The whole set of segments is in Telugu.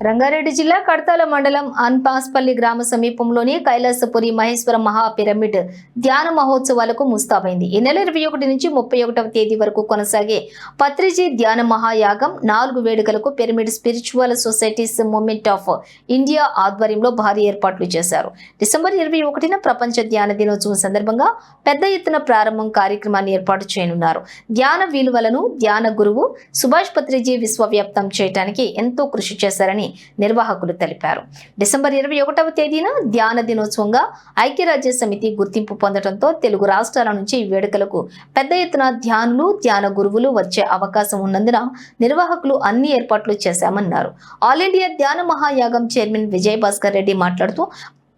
రంగారెడ్డి జిల్లా కడతాల మండలం అన్పాస్పల్లి గ్రామ సమీపంలోని కైలాసపురి మహేశ్వర మహా పిరమిడ్ ధ్యాన మహోత్సవాలకు ముస్తాబైంది. ఈ నెల ఇరవై ఒకటి నుంచి ముప్పై ఒకటవ తేదీ వరకు కొనసాగే పత్రిజీ ధ్యాన మహాయాగం నాలుగు వేడుకలకు pyramid spiritual societies movement of India ఆధ్వర్యంలో భారీ ఏర్పాట్లు చేశారు. డిసెంబర్ ఇరవై ఒకటిన ప్రపంచ ధ్యాన దినోత్సవం సందర్భంగా పెద్ద ఎత్తున ప్రారంభం కార్యక్రమాన్ని ఏర్పాటు చేయనున్నారు. ధ్యాన విలువలను ధ్యాన గురువు సుభాష్ పత్రిజీ విశ్వవ్యాప్తం చేయడానికి ఎంతో కృషి చేశారని నిర్వాహకులు తెలిపారు. డిసెంబర్ ఇరవై ఒకటవ తేదీన ధ్యాన దినోత్సవంగా ఐక్యరాజ్య సమితి గుర్తింపు పొందడంతో తెలుగు రాష్ట్రాల నుంచి ఈ వేడుకలకు పెద్ద ఎత్తున ధ్యానులు ధ్యాన గురువులు వచ్చే అవకాశం ఉన్నందున నిర్వాహకులు అన్ని ఏర్పాట్లు చేశామన్నారు. ఆల్ ఇండియా ధ్యాన మహాయాగం చైర్మన్ విజయ్ భాస్కర్ రెడ్డి మాట్లాడుతూ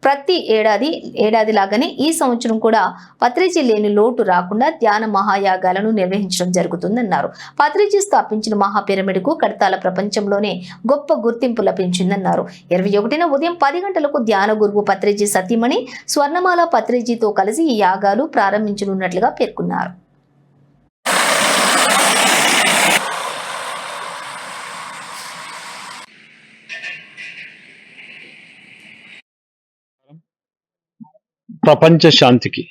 ప్రతి ఏడాది ఏడాది లాగానే ఈ సంవత్సరం కూడా పత్రిజీ లేని లోటు రాకుండా ధ్యాన మహాయాగాలను నిర్వహించడం జరుగుతుందన్నారు. పత్రిజీ స్థాపించిన మహాపిరమిడ్కు కడతాల ప్రపంచంలోనే గొప్ప గుర్తింపు లభించిందన్నారు. ఇరవై ఒకటిన ఉదయం పది గంటలకు ధ్యాన గురువు పత్రిజీ సతీమణి స్వర్ణమాల పత్రిజీతో కలిసి ఈ యాగాలు ప్రారంభించనున్నట్లుగా పేర్కొన్నారు. ప్రపంచ శాంతికి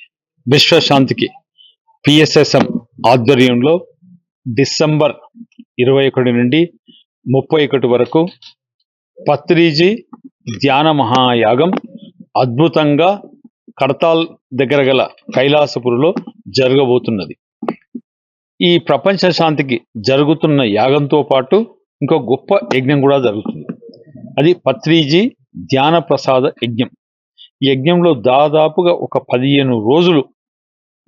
విశ్వశాంతికి పిఎస్ఎస్ఎం ఆధ్వర్యంలో డిసెంబర్ ఇరవై ఒకటి నుండి ముప్పై ఒకటి వరకు పత్రిజీ ధ్యాన మహాయాగం అద్భుతంగా కడతాల్ దగ్గర గల కైలాసపురిలో జరగబోతున్నది. ఈ ప్రపంచ శాంతికి జరుగుతున్న యాగంతో పాటు ఇంకో గొప్ప యజ్ఞం కూడా జరుగుతుంది. అది పత్రిజీ ధ్యాన ప్రసాద యజ్ఞం. యజ్ఞంలో దాదాపుగా ఒక పదిహేను రోజులు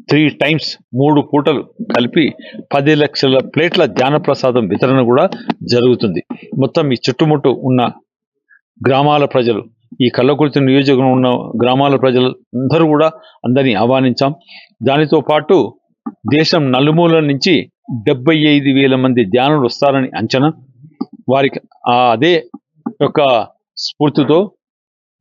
త్రీ టైమ్స్ మూడు పూటలు కలిపి పది లక్షల ప్లేట్ల ధ్యాన ప్రసాదం వితరణ కూడా జరుగుతుంది. మొత్తం ఈ చుట్టుముట్టు ఉన్న గ్రామాల ప్రజలు ఈ కళ్ళకుర్తి నియోజకవర్గంలో ఉన్న గ్రామాల ప్రజలు అందరూ కూడా అందరినీ ఆహ్వానించాం. దానితో పాటు దేశం నలుమూల నుంచి డెబ్బై ఐదు వేల మంది ధ్యానులు వస్తారని అంచనా. వారికి అదే యొక్క స్ఫూర్తితో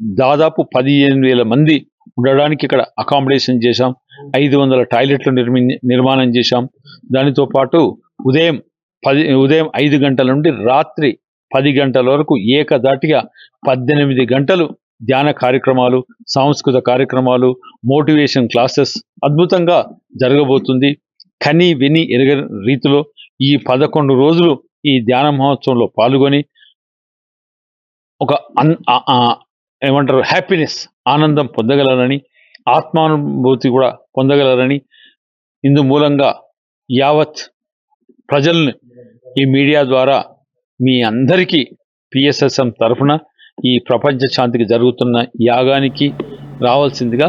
దాదాపు పదిహేను వేల మంది ఉండడానికి ఇక్కడ అకామిడేషన్ చేశాం. ఐదు వందల టాయిలెట్లు నిర్మి నిర్మాణం చేశాం. దానితో పాటు ఉదయం పది ఉదయం ఐదు గంటల నుండి రాత్రి పది గంటల వరకు ఏకదాటిగా పద్దెనిమిది గంటలు ధ్యాన కార్యక్రమాలు సాంస్కృత కార్యక్రమాలు మోటివేషన్ క్లాసెస్ అద్భుతంగా జరగబోతుంది. కని విని ఎరగని రీతిలో ఈ పదకొండు రోజులు ఈ ధ్యాన మహోత్సవంలో పాల్గొని ఒక ఏమంటారు? హ్యాపీనెస్ ఆనందం పొందగలరని ఆత్మానుభూతి కూడా పొందగలరని ఇందు మూలంగా యావత్ ప్రజల్ని ఈ మీడియా ద్వారా మీ అందరికీ పిఎస్ఎస్ఎం తరఫున ఈ ప్రపంచ శాంతికి జరుగుతున్న యాగానికి రావాల్సిందిగా